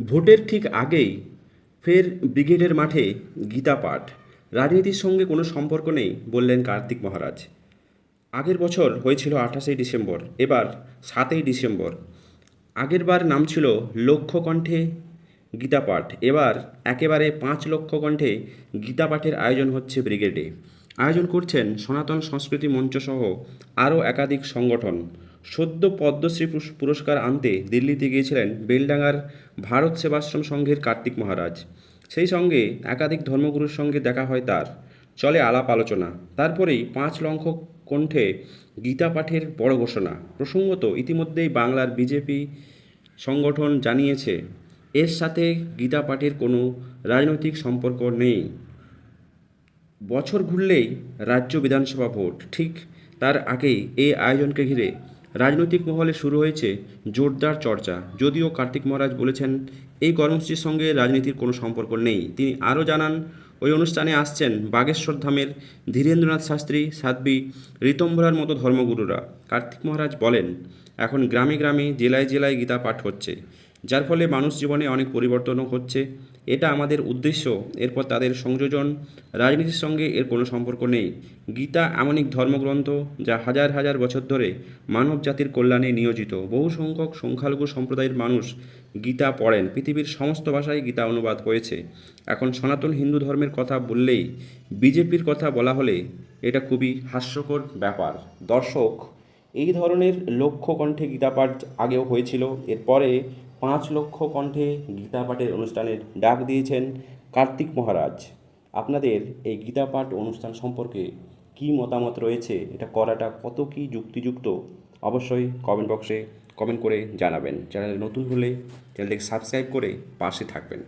ভোটের ঠিক আগেই ফের ব্রিগেডের মাঠে গীতা পাঠ রাজনীতির সঙ্গে কোনো সম্পর্ক নেই বললেন কার্তিক মহারাজ। আগের বছর হয়েছিল আঠাশে ডিসেম্বর, এবার সাতই ডিসেম্বর। আগেরবার নাম ছিল লক্ষ কণ্ঠে গীতা পাঠ এবার একেবারে পাঁচ লক্ষ কণ্ঠে গীতা পাঠের আয়োজন হচ্ছে ব্রিগেডে। আয়োজন করছেন সনাতন সংস্কৃতি মঞ্চসহ আরও একাধিক সংগঠন। সদ্য পদ্মশ্রী পুরস্কার আনতে দিল্লিতে গিয়েছিলেন বেলডাঙ্গার ভারত সেবাশ্রম সংঘের কার্তিক মহারাজ। সেই সঙ্গে একাধিক ধর্মগুরুর সঙ্গে দেখা হয় তার। চলে আলাপ আলোচনা। তারপরেই পাঁচ লক্ষ কণ্ঠে গীতা পাঠের বড় ঘোষণা। প্রসঙ্গত ইতিমধ্যেই বাংলার বিজেপি সংগঠন জানিয়েছে, এর সাথে গীতা পাঠের কোনো রাজনৈতিক সম্পর্ক নেই। বছর ঘুরলেই রাজ্য বিধানসভা ভোট। ঠিক তার আগেই এই আয়োজনকে ঘিরে রাজনৈতিক মহলে শুরু হয়েছে জোরদার চর্চা। যদিও কার্তিক মহারাজ বলেছেন, এই কর্মসূচির সঙ্গে রাজনীতির কোনো সম্পর্ক নেই। তিনি আরও জানান, ওই অনুষ্ঠানে আসছেন বাগেশ্বর ধামের ধীরেন্দ্রনাথ শাস্ত্রী, সাধ্বী, ঋতম্বরার মতো ধর্মগুরুরা। কার্তিক মহারাজ বলেন, এখন গ্রামে গ্রামে, জেলায় জেলায় গীতা পাঠ হচ্ছে। যার ফলে মানুষ জীবনে অনেক পরিবর্তনও হচ্ছে। এটা আমাদের উদ্দেশ্য। এরপর তাদের সংযোজন, রাজনীতির সঙ্গে এর কোনো সম্পর্ক নেই। গীতা এমন এক ধর্মগ্রন্থ যা হাজার হাজার বছর ধরে মানব জাতির কল্যাণে নিয়োজিত। বহু সংখ্যক সংখ্যালঘু সম্প্রদায়ের মানুষ গীতা পড়েন। পৃথিবীর সমস্ত ভাষায় গীতা অনুবাদ হয়েছে। এখন সনাতন হিন্দু ধর্মের কথা বললেই বিজেপির কথা বলা হলে এটা খুবই হাস্যকর ব্যাপার। দর্শক, এই ধরনের লক্ষ্য কণ্ঠে গীতাপাঠ আগেও হয়েছিল। এরপরে পাঁচ লক্ষ কণ্ঠে গীতাপাঠের অনুষ্ঠানের ডাক দিয়েছেন কার্তিক মহারাজ। আপনাদের এই গীতাপাঠ অনুষ্ঠান সম্পর্কে কী মতামত রয়েছে? এটা করাটা কত কি যুক্তিযুক্ত? অবশ্যই কমেন্ট বক্সে কমেন্ট করে জানাবেন। চ্যানেল নতুন হলে চ্যানেলটিকে সাবস্ক্রাইব করে পাশে থাকবেন।